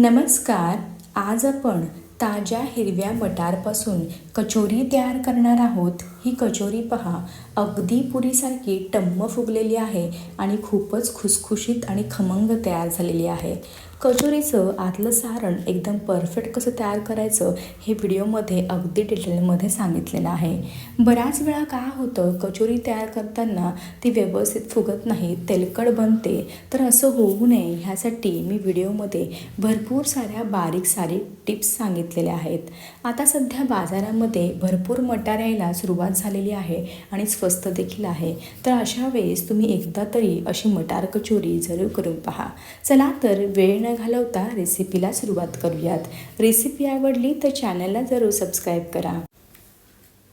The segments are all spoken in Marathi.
नमस्कार आज आपण ताज्या हिरव्या मटारपासून कचोरी तयार करणार आहोत. ही कचोरी पहा अगदी पुरीसारखी टम्म फुगलेली आहे आणि खूपच खुसखुशीत आणि खमंग तयार झालेली आहे. कचोरीचं आतलं सारण एकदम परफेक्ट कसं तयार करायचं हे व्हिडिओमध्ये अगदी डिटेलमध्ये सांगितलेलं आहे. बऱ्याच वेळा काय होतं कचोरी तयार करताना ती व्यवस्थित फुगत नाही तेलकट बनते. तर असं होऊ नये ह्यासाठी मी व्हिडिओमध्ये भरपूर साऱ्या बारीक सारीक टिप्स सांगितलेल्या आहेत. आता सध्या बाजारामध्ये भरपूर मटार यायला सुरुवात झालेली आहे आणि स्वस्त देखील आहे. तर अशा वेळेस तुम्ही एकदा तरी अशी मटार कचोरी जरूर करून पहा. चला तर वेळ न घालवता रेसिपीला सुरुवात करूयात. रेसिपी आवडली तर चॅनलला जरूर सबस्क्राईब करा.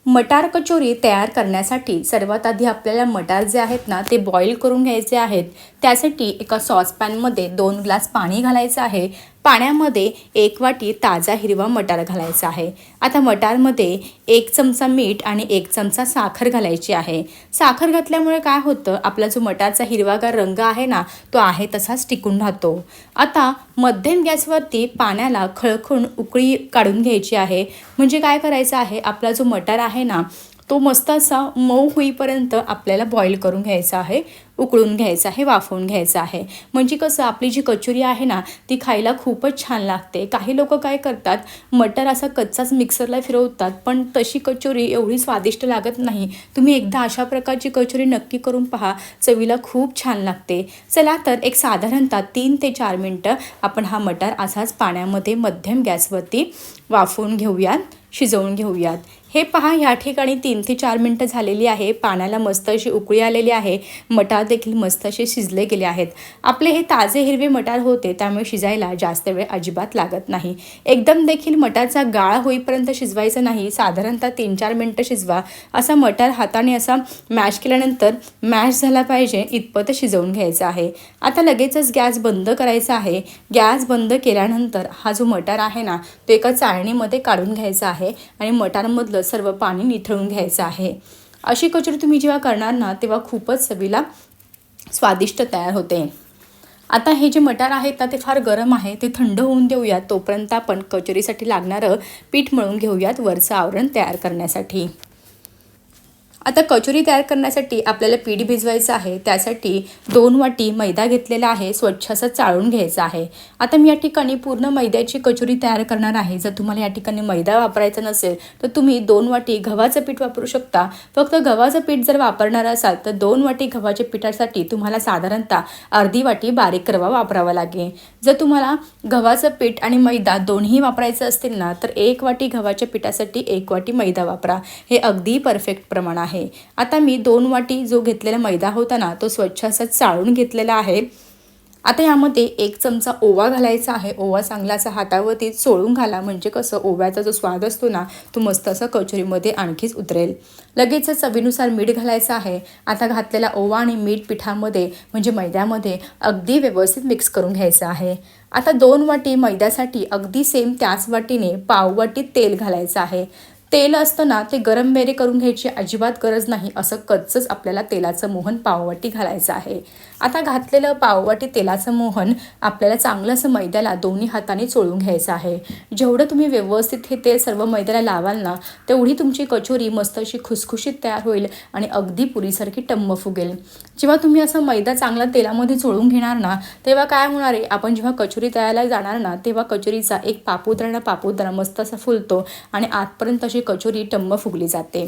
मटार कचोरी तयार करण्यासाठी सर्वात आधी आपल्याला मटार जे आहेत ना ते बॉईल करून घ्यायचे आहेत. त्यासाठी एका सॉसपॅनमध्ये दोन ग्लास पाणी घालायचं आहे. पाण्यामध्ये एक वाटी ताजा हिरवा मटार घालायचा आहे. आता मटारमध्ये एक चमचा मीठ आणि एक चमचा साखर घालायची आहे. साखर घातल्यामुळे काय होतं? आपला जो मटारचा हिरवागार रंग आहे ना तो आहे तसाच टिकून राहतो. आता मध्यम गॅसवरती पाण्याला खळखळून उकळी काढून घ्यायची आहे. म्हणजे काय करायचं आहे? आपला जो मटार आहे ना तो मस्त असा मऊ होईपर्यंत आपल्याला बॉईल करून घ्यायचा आहे. उकळून घ्यायचं आहे वाफवून घ्यायचं आहे. म्हणजे कसं आपली जी कचोरी आहे ना ती खायला खूपच छान लागते. काही लोक काय करतात मटर असा कच्चाच मिक्सरला फिरवतात पण तशी कचोरी एवढी स्वादिष्ट लागत नाही. तुम्ही एकदा अशा प्रकारची कचोरी नक्की करून पहा चवीला खूप छान लागते. चला तर एक साधारणतः तीन ते चार मिनटं आपण हा मटार असाच पाण्यामध्ये मध्यम गॅसवरती वाफवून घेऊयात शिजवून घेऊयात. हे पहा या ठिकाणी तीन ते चार मिनटं झालेली आहे. पाण्याला मस्त अशी उकळी आलेली आहे. मटार देखील मस्त असे शिजले गेले आहेत. आपले हे ताजे हिरवे मटार होते त्यामुळे शिजायला जास्त वेळ अजिबात लागत नाही. एकदम देखील मटारचा गाळ होईपर्यंत शिजवायचं नाही. साधारणतः तीन चार मिनटं शिजवा. असा मटार हाताने असा मॅश केल्यानंतर मॅश झाला पाहिजे इतपत शिजवून घ्यायचा आहे. आता लगेचच गॅस बंद करायचा आहे. गॅस बंद केल्यानंतर हा जो मटार आहे ना तो एका चाळणीमध्ये काढून घ्यायचा आहे आणि मटारमधलं सर्व पाणी निथळून घ्यायचं आहे. अशी कचोरी तुम्ही जेव्हा करणार ना तेव्हा खूपच चवीला स्वादिष्ट तयार होते. आता हे जे मटार आहेत ना ते फार गरम आहे ते थंड होऊन देऊयात. तोपर्यंत आपण कचोरीसाठी लागणारं पीठ मळून घेऊयात वरचं आवरण तयार करण्यासाठी. आता कचोरी तयार करण्यासाठी आपल्याला पीठ भिजवायचं आहे. त्यासाठी दोन वाटी मैदा घेतलेला आहे. स्वच्छ असं चाळून घ्यायचा आहे. आता मी या ठिकाणी पूर्ण मैद्याची कचोरी तयार करणार आहे. जर तुम्हाला या ठिकाणी मैदा वापरायचा नसेल तर तुम्ही दोन वाटी गव्हाचं पीठ वापरू शकता. फक्त गव्हाचं पीठ जर वापरणार असाल तर दोन वाटी गव्हाच्या पिठासाठी तुम्हाला साधारणतः अर्धी वाटी बारीक रवा वापरावा लागेल. जर तुम्हाला गव्हाचं पीठ आणि मैदा दोन्ही वापरायचं असतील ना तर एक वाटी गव्हाच्या पिठासाठी एक वाटी मैदा वापरा. हे अगदी परफेक्ट प्रमाण आहे. आहे. आता मी दोन वाटी जो घेतलेला मैदा होता ना तो स्वच्छ असा चाळून घेतलेला आहे. आता यामध्ये एक चमचा ओवा घालायचा आहे. ओवा चांगला असा हातावरती चोळून घाला. म्हणजे कसं ओव्याचा जो स्वाद असतो ना तो मस्त असा कचोरीमध्ये आणखीच उतरेल. लगेच चवीनुसार मीठ घालायचं आहे. आता घातलेला ओवा आणि मीठ पिठामध्ये म्हणजे मैद्यामध्ये अगदी व्यवस्थित मिक्स करून घ्यायचं आहे. आता दोन वाटी मैद्यासाठी अगदी सेम त्याच वाटीने पाववाटी तेल घालायचं आहे. तेल असतं ना ते गरम बेरे करून घ्यायची अजिबात गरज नाही. असं कच्चंच आपल्याला तेलाचं मोहन पाववाटी घालायचं आहे. आता घातलेलं पाववाटी तेलाचं मोहन आपल्याला चांगलं असं मैद्याला दोन्ही हाताने चोळून घ्यायचं आहे. जेवढं तुम्ही व्यवस्थित हे तेल सर्व मैद्याला लावाल ना तेवढी तुमची कचोरी मस्त अशी खुसखुशीत तयार होईल आणि अगदी पुरीसारखी टम्म फुगेल. जेव्हा तुम्ही असं मैदा चांगला तेलामध्ये चोळून घेणार ना तेव्हा काय होणार आहे? आपण जेव्हा कचोरी तयारला जाणार ना तेव्हा कचोरीचा एक पापुद्रा पापुद्रा मस्त असा फुलतो आणि आतपर्यंत अशी कचोरी टम्म फुगली जाते.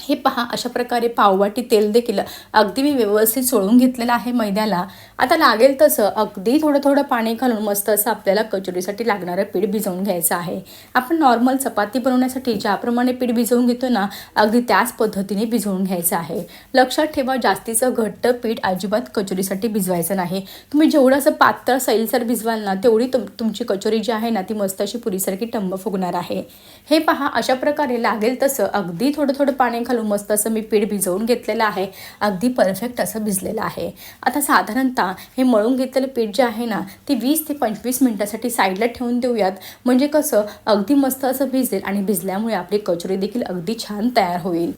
हे पहा अशा प्रकारे पाववाटी तेल देखील अगदी मी व्यवस्थित सोळून घेतलेलं आहे मैद्याला. आता लागेल तसं अगदी थोडं थोडं पाणी घालून मस्त असं आपल्याला कचोरीसाठी लागणारं पीठ भिजवून घ्यायचं आहे. आपण नॉर्मल चपाती बनवण्यासाठी ज्याप्रमाणे पीठ भिजवून घेतो ना अगदी त्याच पद्धतीने भिजवून घ्यायचं आहे. लक्षात ठेवा जास्तीचं घट्ट पीठ अजिबात कचोरीसाठी भिजवायचं नाही. तुम्ही जेवढं असं पातळ सैलसर भिजवाल ना तेवढी तुम तुमची कचोरी जी आहे ना ती मस्त अशी पुरीसारखी टंब फुगणार आहे. हे पहा अशा प्रकारे लागेल तसं अगदी थोडं थोडं पाणी घालून मस्त असं मी पीठ भिजवून घेतलेलं आहे. अगदी परफेक्ट असं भिजलेलं आहे. आता साधारणतः हे मळून घेतलेलं पीठ जे आहे ना ते वीस ते पंचवीस मिनटासाठी साईडला ठेवून देऊयात. म्हणजे कसं अगदी मस्त असं भिजेल आणि भिजल्यामुळे आपली कचोरी देखील अगदी छान तयार होईल.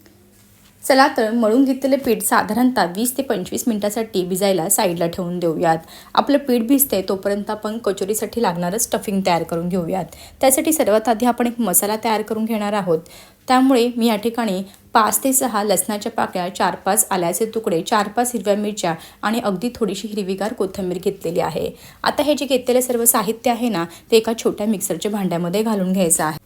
चला तर मळून घेतलेले पीठ साधारणतः वीस ते पंचवीस मिनटासाठी भिजायला साईडला ठेवून देऊयात. आपलं पीठ भिजते तोपर्यंत आपण कचोरीसाठी लागणारं स्टफिंग तयार करून घेऊयात. त्यासाठी सर्वात आधी आपण एक मसाला तयार करून घेणार आहोत. त्यामुळे मी या ठिकाणी पाच ते सहा लसणाच्या पाकळ्या चार पाच आल्याचे तुकडे चार पाच हिरव्या मिरच्या आणि अगदी थोडीशी हिरवीगार कोथिंबीर घेतलेली आहे. आता हे जे घेतलेले सर्व साहित्य आहे ना ते एका छोट्या मिक्सरच्या भांड्यामध्ये घालून घ्यायचं आहे.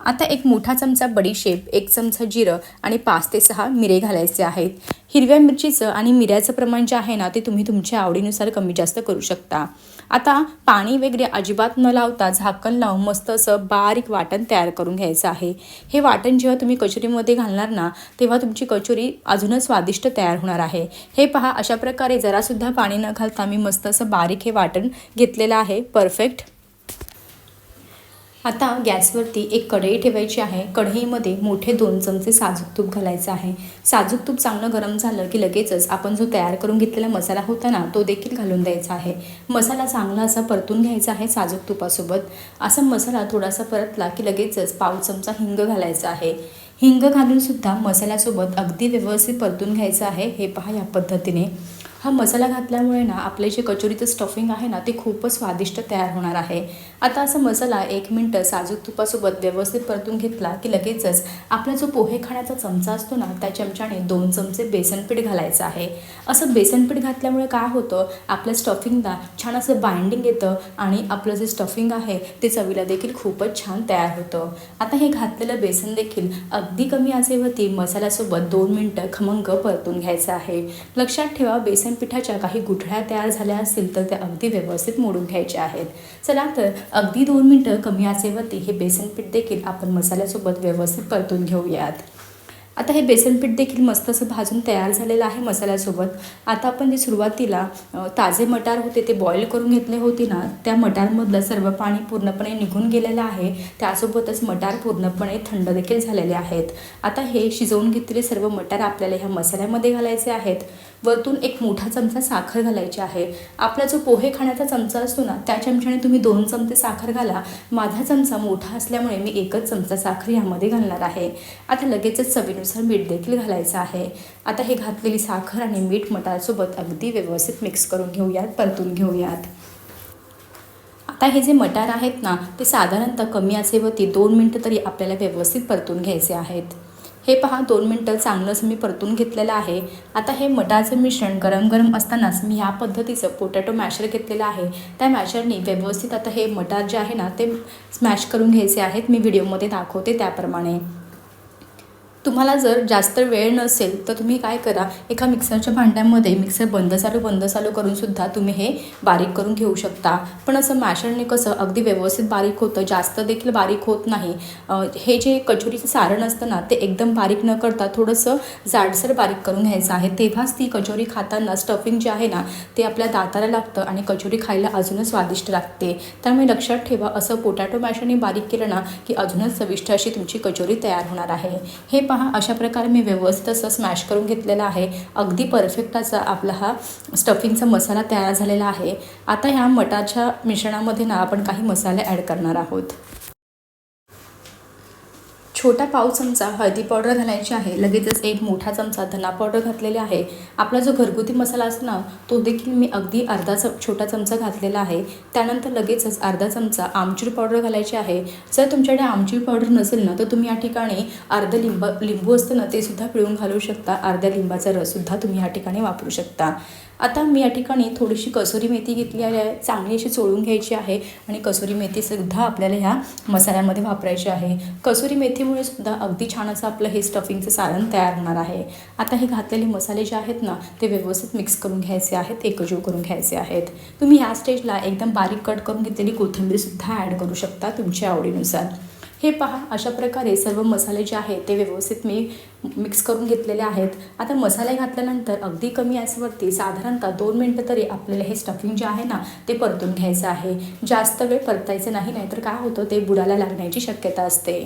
आता एक मोठा चमचा बडीशेप एक चमचा जिरं आणि पाच ते सहा मिरे घालायचे आहेत. हिरव्या मिरचीचं आणि मिऱ्याचं प्रमाण जे आहे ना ते तुम्ही तुमच्या आवडीनुसार कमी जास्त करू शकता. आता पाणी वगैरे अजिबात न लावता झाकण लावून मस्त असं बारीक वाटण तयार करून घ्यायचं आहे. हे वाटण जेव्हा तुम्ही कचोरीमध्ये घालणार ना तेव्हा तुमची कचोरी अजूनच स्वादिष्ट तयार होणार आहे. हे पहा अशा प्रकारे जरासुद्धा पाणी न घालता मी मस्त असं बारीक हे वाटण घेतलेलं आहे. परफेक्ट आता गॅसवरती एक कढई ठेवायची आहे. कढईमध्ये मोठे दोन चमचे साजूक तूप घालायचं आहे. साजूक तूप चांगलं गरम झालं की लगेचच आपण जो तयार करून घेतलेला मसाला होता ना तो देखील घालून द्यायचा आहे. मसाला चांगला असा परतून घ्यायचा आहे साजूक तुपासोबत. असा मसाला थोडासा परतला की लगेचच पाव चमचा हिंग घालायचा आहे. हिंग घालूनसुद्धा मसाल्यासोबत अगदी व्यवस्थित परतून घ्यायचं आहे हे पहा या पद्धतीने. हा मसाला घातल्यामुळे ना आपले जे कचोरीचं स्टफिंग आहे ना ते खूपच स्वादिष्ट तयार होणार आहे. आता असा मसाला एक मिनटं साजूक तुपासोबत व्यवस्थित परतून घेतला की लगेचच आपला जो पोहे खाण्याचा चमचा असतो ना त्या चमच्याने दोन चमचे बेसनपीठ घालायचं आहे. असं बेसनपीठ घातल्यामुळे काय होतं आपल्या स्टफिंगला छान असं बाइंडिंग येतं आणि आपलं जे स्टफिंग आहे ते चवीला देखील खूपच छान तयार होतं. आता हे घातलेलं बेसन देखील अगदी कमी आजेवरती मसाल्यासोबत दोन मिनटं खमंग परतून घ्यायचं आहे. लक्षात ठेवा बेसन पिठाच्या काही गुठळ्या तयार झाल्या असतील तर त्या अगदी व्यवस्थित मोडून घ्यायच्या आहेत. चला तर अगदी दोन मिनटं कमी आचेवरती हे बेसन पीठ देखील आपण मसाल्यासोबत व्यवस्थित परतून घेऊयात. आता हे बेसनपीठ देखील मस्त असं भाजून तयार झालेलं आहे मसाल्यासोबत. आता आपण जे सुरुवातीला ताजे मटार होते ते बॉईल करून घेतले होते ना त्या मटारमधलं सर्व पाणी पूर्णपणे निघून गेलेलं आहे. त्यासोबतच मटार पूर्णपणे थंड देखील झालेले आहेत. आता हे शिजवून घेतलेले सर्व मटार आपल्याला ह्या मसाल्यामध्ये घालायचे आहेत. वरतून एक मोठा चमचा साखर घालायची आहे. आपला जो पोहे खाण्याचा चमचा असतो ना त्या चमच्याने तुम्ही दोन चमचे साखर घाला. माझा चमचा मोठा असल्यामुळे मी एकच चमचा साखर यामध्ये घालणार आहे. आता लगेचच चवीनुसार मीठ देखील घालायचं आहे. आता हे घातलेली साखर आणि मीठ मटारसोबत अगदी व्यवस्थित मिक्स करून घेऊयात परतून घेऊयात. आता हे जे मटार आहेत ना ते साधारणतः कमी असेवरती दोन मिनटं तरी आपल्याला व्यवस्थित परतून घ्यायचे आहेत. हे पहा दोन मिनटं चांगलंच मी परतून घेतलेलं आहे. आता हे मटारचं मिश्रण गरम गरम असतानाच मी ह्या पद्धतीचं पोटॅटो मॅशर घेतलेलं आहे. त्या मॅशरने व्यवस्थित आता हे मटार जे आहे ना ते स्मॅश करून घ्यायचे आहेत. मी व्हिडिओमध्ये दाखवते त्याप्रमाणे. तुम्हाला जर जास्त वेळ नसेल तर तुम्ही काय करा एका मिक्सरच्या भांड्यामध्ये मिक्सर बंद चालू बंद चालू करूनसुद्धा तुम्ही हे बारीक करून घेऊ शकता. पण असं मॅशरने कसं अगदी व्यवस्थित बारीक होतं जास्त देखील बारीक होत नाही. हे जे कचोरीचं सारण असतं ना ते एकदम बारीक न करता थोडंसं जाडसर बारीक करून घ्यायचं आहे. तेव्हाच ती कचोरी खाताना स्टफिंग जे आहे ना ते आपल्या दाताला लागतं आणि कचोरी खायला अजूनच स्वादिष्ट लागते. त्यामुळे लक्षात ठेवा असं पोटॅटो मॅशरने बारीक केलं ना की अजूनच चविष्ट अशी तुमची कचोरी तयार होणार आहे. हे पा पहा अशा प्रकारे मी व्यवस्थित असं स्मॅश करून घेतलेलं आहे. अगदी परफेक्ट असा आपला हा स्टफिंगचा मसाला तयार झालेला आहे. आता ह्या मटाच्या मिश्रणामध्ये ना आपण काही मसाले ॲड करणार आहोत. छोटा पाव चमचा हळदी पावडर घालायची आहे. लगेचच एक मोठा चमचा धना पावडर घातलेला आहे. आपला जो घरगुती मसाला असतो ना तो देखील मी अगदी अर्धा च छोटा चमचा घातलेला आहे. त्यानंतर लगेचच अर्धा चमचा आमचूर पावडर घालायची आहे. जर तुमच्याकडे आमचूर पावडर नसेल ना तर तुम्ही या ठिकाणी अर्धं लिंब लिंबू असतं ना ते सुद्धा पिळून घालू शकता. अर्ध्या लिंबाचा रससुद्धा तुम्ही या ठिकाणी वापरू शकता. आता मी या ठिकाणी थोडीशी कसुरी मेथी घेतली आहे. चांगली अशी चोळून घ्यायची आहे आणि कसुरी मेथीसुद्धा आपल्याला ह्या मसाल्यामध्ये वापरायची आहे. कसुरी मेथीमुळे सुद्धा अगदी छान असं आपलं हे स्टफिंगचं सारण तयार होणार आहे. आता हे घातलेले मसाले जे आहेत ना ते व्यवस्थित मिक्स करून घ्यायचे आहेत एकजीव करून घ्यायचे आहेत. तुम्ही ह्या स्टेजला एकदम बारीक कट करून घेतलेली कोथिंबीरसुद्धा ॲड करू शकता तुमच्या आवडीनुसार. हे पहा अशा प्रकारे सर्व मसाले जे आहेत ते व्यवस्थित मी मिक्स करून घेतलेले आहेत. आता मसाले घातल्यानंतर अगदी कमी गॅसवरती साधारणतः दोन मिनटं तरी आपल्याला हे स्टफिंग जे आहे ना ते परतून घ्यायचं आहे. जास्त वेळ परतायचं नाही नाहीतर काय होतं ते बुडायला लागण्याची शक्यता असते.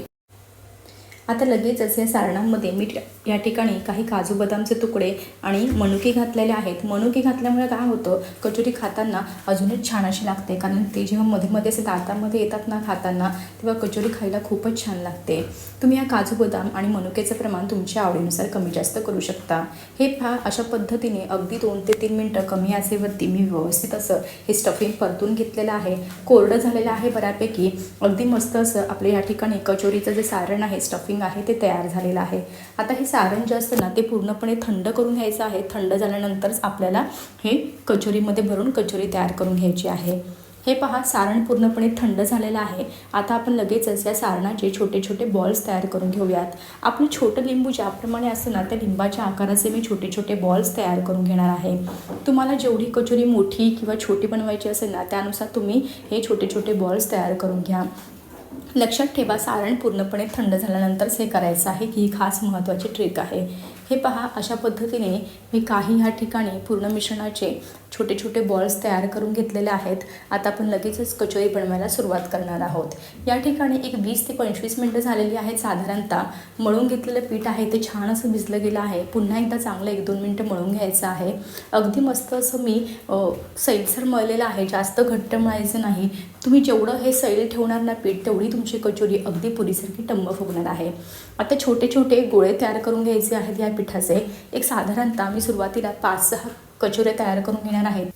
आता लगेचच या सारणामध्ये मी या ठिकाणी काही काजू बदामचे तुकडे आणि मनुके घातलेले आहेत. मनुके घातल्यामुळे काय होतं? कचोरी खाताना अजूनच छान अशी लागते. कारण ते जेव्हा मध्ये मध्ये असे दातामध्ये येतात ना खाताना तेव्हा कचोरी खायला खूपच छान लागते. तुम्ही या काजू बदाम आणि मनुकेचं प्रमाण तुमच्या आवडीनुसार कमी जास्त करू शकता. हे पहा अशा पद्धतीने अगदी दोन ते तीन मिनटं कमी आसेवरती मी व्यवस्थित असं हे स्टफिंग परतून घेतलेलं आहे. कोरडं झालेलं आहे बऱ्यापैकी. अगदी मस्त असं आपल्या या ठिकाणी कचोरीचं जे सारण आहे स्टफिंग आहे ते तयार झालेलं आहे. आता हे सारण जे असतं ना ते पूर्णपणे थंड करून घ्यायचं आहे. थंड झाल्यानंतरच आपल्याला हे कचोरीमध्ये भरून कचोरी तयार करून घ्यायची आहे. हे पहा सारण पूर्णपणे थंड झालेलं आहे. आता आपण लगेचच या सारणाचे छोटे छोटे बॉल्स तयार करून घेऊयात. आपलं छोटं लिंबू ज्याप्रमाणे असतं ना त्या लिंबाच्या आकाराचे मी छोटे छोटे बॉल्स तयार करून घेणार आहे. तुम्हाला जेवढी कचोरी मोठी किंवा छोटी बनवायची असेल ना त्यानुसार तुम्ही हे छोटे छोटे बॉल्स तयार करून घ्या. लक्षात ठेवा सारण पूर्णपणे थंड झाल्यानंतरच हे करायचं आहे की ही खास महत्त्वाची ट्रिक आहे. हे पहा अशा पद्धतीने मी काही ह्या ठिकाणी पूर्ण मिश्रणाचे छोटे छोटे बॉल्स तयार करून घेतलेले आहेत. आता आपण लगेचच कचोरी बनवायला सुरुवात करणार आहोत. या ठिकाणी एक वीस ते पंचवीस मिनटं झालेली आहेत साधारणतः. मळून घेतलेलं पीठ आहे ते छान असं भिजलं गेलं आहे. पुन्हा एकदा चांगलं एक दोन मिनटं मळून घ्यायचं आहे. अगदी मस्त असं मी सैलसर मळलेलं आहे. जास्त घट्ट मळायचं नाही. तुम्ही जेवढं हे सैल ठेवणार ना पीठ तेवढी तुमची कचोरी अगदी पुरीसारखी टंब फुगणार आहे. आता छोटे छोटे गोळे तयार करून घ्यायचे आहेत या पिठाचे. एक साधारणतः मी सुरुवातीला पाच सहा कचोरे तयार करून घेणार आहेत.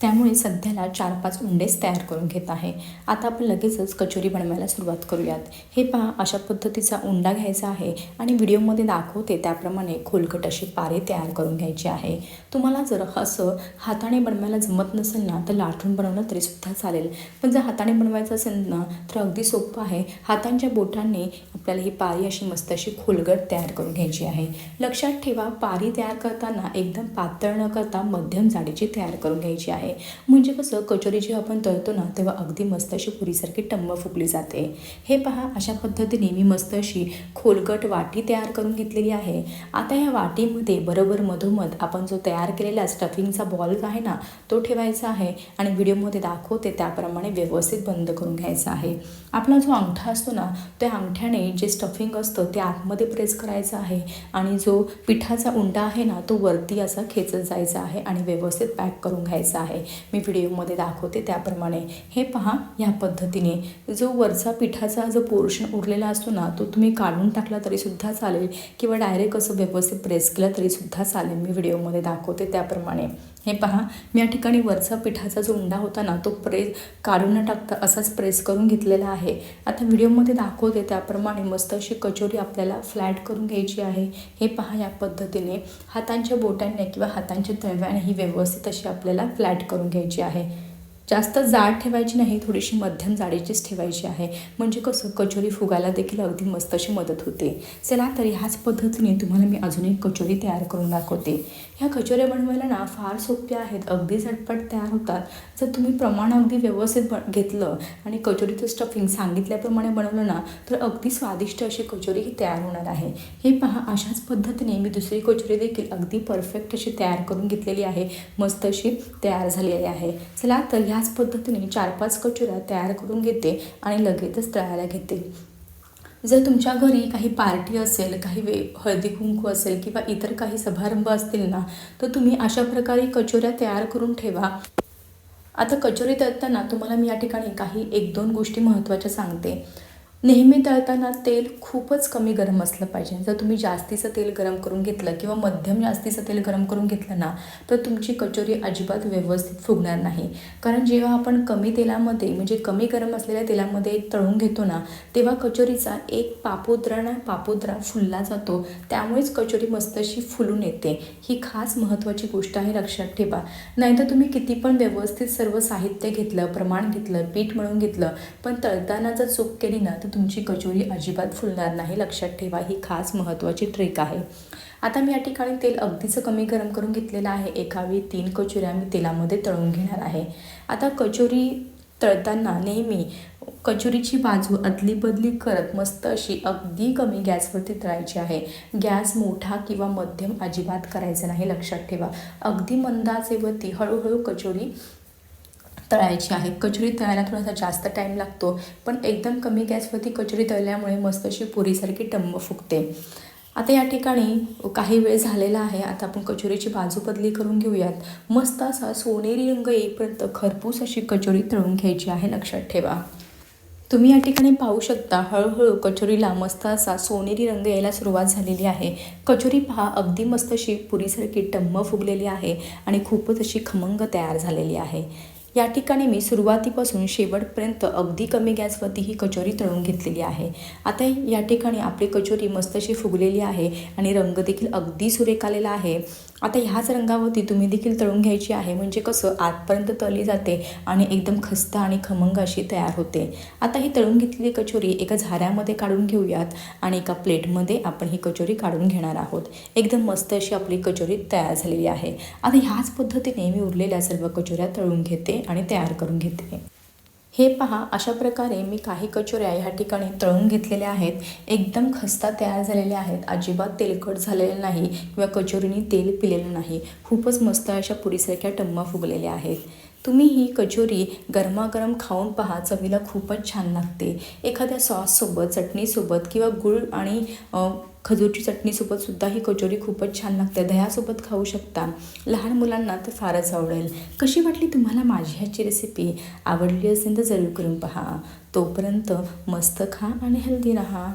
त्यामुळे सध्याला चार पाच उंडेच तयार करून घेत आहे. आता आपण लगेचच कचोरी बनवायला सुरुवात करूयात. हे पहा अशा पद्धतीचा उंडा घ्यायचा आहे आणि व्हिडिओमध्ये दाखवते त्याप्रमाणे खोलकट अशी पारे तयार करून घ्यायची आहे. तुम्हाला जर असं हाताने बनवायला जमत नसेल ना तर लाटून बनवलं तरीसुद्धा चालेल. पण जर हाताने बनवायचं असेल ना तर अगदी सोपं आहे. हातांच्या बोटांनी आपल्याला ही पारी अशी मस्त अशी खोलगट तयार करून घ्यायची आहे. लक्षात ठेवा पारी तयार करताना एकदम पातळ न करता मध्यम जाडीची तयार करून घ्यायची आहे. म्हणजे कसं कचोरी जेव्हा आपण तळतो ना तेव्हा अगदी मस्त अशी पुरीसारखी टम्म फुगली जाते. हे पहा अशा पद्धतीने मी मस्त अशी खोलगट वाटी तयार करून घेतलेली आहे. आता या वाटीमध्ये बरोबर मधोमध आपण जो तयार केलेला स्टफिंगचा बॉल आहे ना तो ठेवायचा आहे आणि व्हिडिओमध्ये दाखवते त्याप्रमाणे व्यवस्थित बंद करून घ्यायचा आहे. आपला जो अंगठा असतो ना त्या अंगठ्याने जे स्टफिंग असतं ते आतमध्ये प्रेस करायचं आहे. आणि जो पिठाचा उंडा आहे ना तो वरती असा खेचत जायचा आहे आणि व्यवस्थित पॅक करून घ्यायचा आहे. मी व्हिडिओमध्ये दाखवते त्याप्रमाणे. हे पहा या पद्धतीने. जो वरचा पिठाचा जो पोर्शन उरलेला असतो ना तो तुम्ही काढून टाकला तरीसुद्धा चालेल किंवा डायरेक्ट असं व्यवस्थित प्रेस केलं तरीसुद्धा चालेल. मी व्हिडिओमध्ये दाखवते त्याप्रमाणे. हे पहा मी या ठिकाणी वरचा पिठाचा जो उंडा होता ना तो प्रेस काढून न टाकता असाच प्रेस करून घेतलेला आहे. आता व्हिडिओमध्ये दाखवते त्याप्रमाणे मस्त अशी कचोरी आपल्याला फ्लॅट करून घ्यायची आहे. हे पहा या पद्धतीने. हातांच्या बोटांनी किंवा हातांच्या तळव्याने ही व्यवस्थित अशी आपल्याला फ्लॅट करून घ्यायची आहे. जास्त जाड ठेवायची नाही थोडीशी मध्यम जाडीचीच ठेवायची आहे. म्हणजे कसं कचोरी फुगायला देखील अगदी मस्त अशी मदत होते. चला तर ह्याच पद्धतीने तुम्हाला मी अजून एक कचोरी तयार करून दाखवते. ह्या कचोऱ्या बनवायला ना फार सोप्या आहेत अगदी झटपट तयार होतात. जर तुम्ही प्रमाण अगदी व्यवस्थित बन घेतलं आणि कचोरीचं स्टफिंग सांगितल्याप्रमाणे बनवलं ना तर अगदी स्वादिष्ट अशी कचोरी ही तयार होणार आहे. हे पहा अशाच पद्धतीने मी दुसरी कचोरी देखील अगदी परफेक्ट अशी तयार करून घेतलेली आहे. मस्त अशी तयार झालेली आहे. चला तर ह्या ह्याच पद्धतीने चार पाच कचोऱ्या तयार करून घेते आणि लगेचच तळायला घेते. जर तुमच्या घरी काही पार्टी असेल काही वे हळदी कुंकू असेल किंवा इतर काही समारंभ असतील ना तर तुम्ही अशा प्रकारे कचोऱ्या तयार करून ठेवा. आता कचोरी तळताना तुम्हाला मी या ठिकाणी काही एक दोन गोष्टी महत्त्वाच्या सांगते. नेहमी तळताना तेल खूपच कमी गरम असलं पाहिजे. जर तुम्ही जास्तीचं तेल गरम करून घेतलं किंवा मध्यम जास्तीचं तेल गरम करून घेतलं ना तर तुमची कचोरी अजिबात व्यवस्थित फुगणार नाही. कारण जेव्हा आपण कमी तेलामध्ये म्हणजे कमी गरम असलेल्या तेलामध्ये तळून घेतो ना तेव्हा कचोरीचा एक पापोद्रा ना पापोद्रा फुलला जातो. त्यामुळेच कचोरी मस्त अशी फुलून येते. ही खास महत्त्वाची गोष्ट आहे लक्षात ठेवा. नाहीतर तुम्ही किती पण व्यवस्थित सर्व साहित्य घेतलं प्रमाण घेतलं पीठ मळून घेतलं पण तळताना जर चूक केली ना तर तुमची कचोरी अजिबात फुलणार नाही लक्षात ठेवा ही खास महत्त्वाची ट्रिक आहे. आता मी या ठिकाणी तेल अगदीच कमी गरम करून घेतलेलं आहे. एकावेळी तीन कचोऱ्या मी तेलामध्ये तळून घेणार आहे. आता कचोरी तळताना नेहमी कचोरीची बाजू अदली बदली करत मस्त अशी अगदी कमी गॅसवरती तळायची आहे. गॅस मोठा किंवा मध्यम अजिबात करायचा नाही लक्षात ठेवा. अगदी मंदाचेवरती हळूहळू कचोरी तळायची आहे. कचोरी तळायला थोडासा जास्त टाईम लागतो. पण एकदम कमी गॅसवरती कचोरी तळल्यामुळे मस्त अशी पुरीसारखी टम्म फुगते. आता या ठिकाणी काही वेळ झालेला आहे. आता आपण कचोरीची बाजू बदली करून घेऊयात. मस्त असा सोनेरी रंग येईपर्यंत खरपूस अशी कचोरी तळून घ्यायची आहे. लक्षात ठेवा. तुम्ही या ठिकाणी पाहू शकता हळूहळू कचोरीला मस्त असा सोनेरी रंग यायला सुरुवात झालेली आहे. कचोरी पहा अगदी मस्त अशी पुरीसारखी टम्म फुगलेली आहे आणि खूपच अशी खमंग तयार झालेली आहे. या ठिकाणी मी सुरुवातीपासून शेवटपर्यंत अगदी कमी गॅसवरती ही कचोरी तळून घेतलेली आहे. आता या ठिकाणी आपली कचोरी मस्त अशी फुगलेली आहे आणि रंग देखील अगदी सुरेख आलेला आहे. आता ह्याच रंगावरती तुम्ही देखील तळून घ्यायची आहे. म्हणजे कसं आतपर्यंत तळली जाते आणि एकदम खस्ता आणि खमंग अशी तयार होते. आता ही तळून घेतलेली कचोरी एका झाऱ्यामध्ये काढून घेऊयात आणि एका प्लेटमध्ये आपण ही कचोरी काढून घेणार आहोत. एकदम मस्त अशी आपली कचोरी तयार झालेली आहे. आता ह्याच पद्धतीने मी उरलेल्या सर्व कचोऱ्या तळून घेते आणि तयार करून घेते. हे पहा अशा प्रकारे मी काही कचोऱ्या ह्या ठिकाणी तळून घेतलेल्या आहेत. एकदम खस्ता तयार झालेल्या आहेत. अजिबात तेलकट झालेलं नाही किंवा कचोरीनी तेल पिलेलं नाही. खूपच मस्त अशा पुरीसारख्या टम्मा फुगलेल्या आहेत. तुम्ही ही कचोरी गरमागरम खाऊन पहा चवीला खूपच छान लागते. एखाद्या सॉससोबत चटणीसोबत किंवा गूळ आणि खजूरची चटणीसोबत सुद्धा ही कचोरी खूपच छान लागते. दह्यासोबत खाऊ शकता. लहान मुलांना तर फारच आवडेल. कशी वाटली तुम्हाला माझी ह्याची रेसिपी आवडली असेल तर जरूर करून पहा. तोपर्यंत मस्त खा आणि हेल्दी राहा.